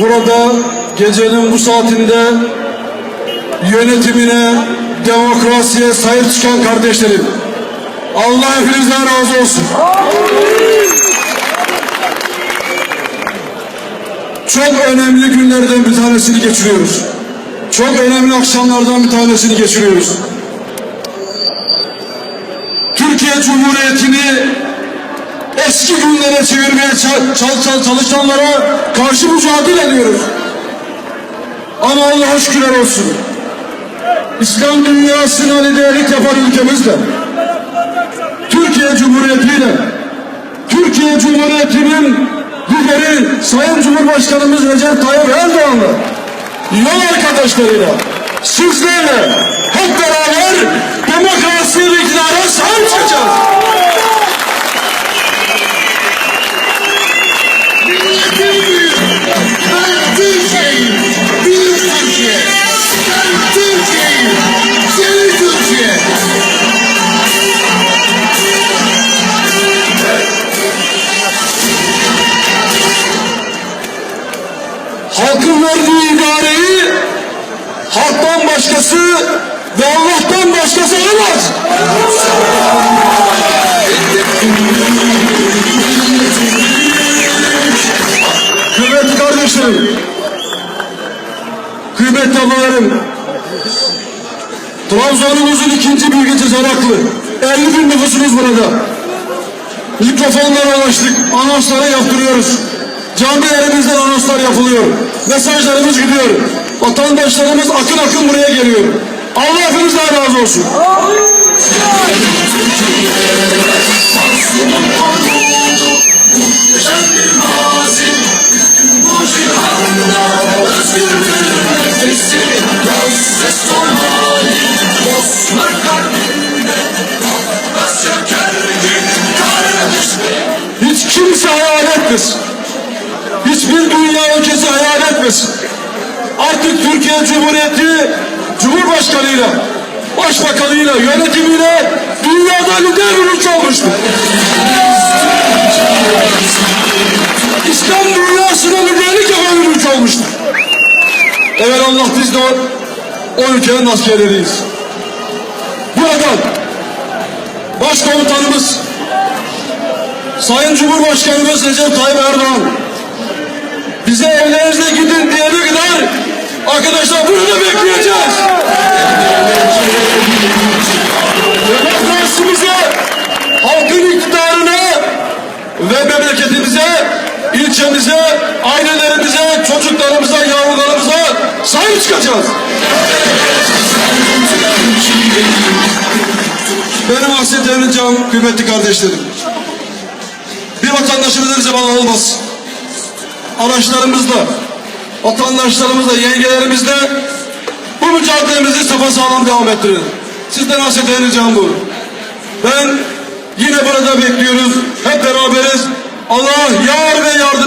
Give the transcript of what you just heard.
burada gecenin bu saatinde yönetimine, demokrasiye sahip çıkan kardeşlerim. Allah hepinizden razı olsun. Çok önemli günlerden bir tanesini geçiriyoruz. Çok önemli akşamlardan bir tanesini geçiriyoruz. Türkiye Cumhuriyeti'ni eski günlere çevirmeye çal- çal- çal- çalışanlara karşı mücadele ediyoruz. Ama Allah'a şükürler olsun. İslam dünyasına liderlik yapan ülkemizle, Türkiye Cumhuriyeti'yle, Türkiye Cumhuriyeti'nin lideri Sayın Cumhurbaşkanımız Recep Tayyip Erdoğan'la, yol arkadaşlarıyla, sizlerle hep beraber demokrasi ve iktidara sahip halkın verdiği idareyi halktan başkası ve Allah'tan başkası alamaz. Kıymetli kardeşlerim, kıymetli ablalarım, Trabzon'umuzun ikinci ilçesi Araklı. 50 bin nüfusumuz burada. Mikrofonları açtık, anonsları yaptırıyoruz. Camilerimizden anonslar yapılıyor. Mesajlarımız gidiyor. Vatandaşlarımız akın akın buraya geliyor. Allah hepinizden razı olsun. Hiç kimse hayal etmesin. Ülkesi hayal etmesin. Artık Türkiye Cumhuriyeti Cumhurbaşkanıyla, Başbakanıyla, yönetimiyle dünyada lider ülke olmuştur. İslam dünyasına liderlik yapan ülke olmuştur. Evet Allah biz de o, ülkenin askerleriyiz. Buradan Başkomutanımız Sayın Cumhurbaşkanımız Recep Tayyip Erdoğan bize evlerinize gidin diyene kadar arkadaşlar burada bekleyeceğiz. Demokrasimize, halkın iktidarına ve memleketimize, ilçemize, ailelerimize, çocuklarımıza, yavrularımıza sahip çıkacağız. Benim hasretlerim can kıymetli kardeşlerim. Bir vatandaşımız her zaman olmaz araçlarımızla, vatandaşlarımızla, yengelerimizle bu mücadelemizi sapasağlam devam ettirin. Sizden hasreten ricam bu. Ben yine burada bekliyoruz. Hep beraberiz. Allah yar ve yardım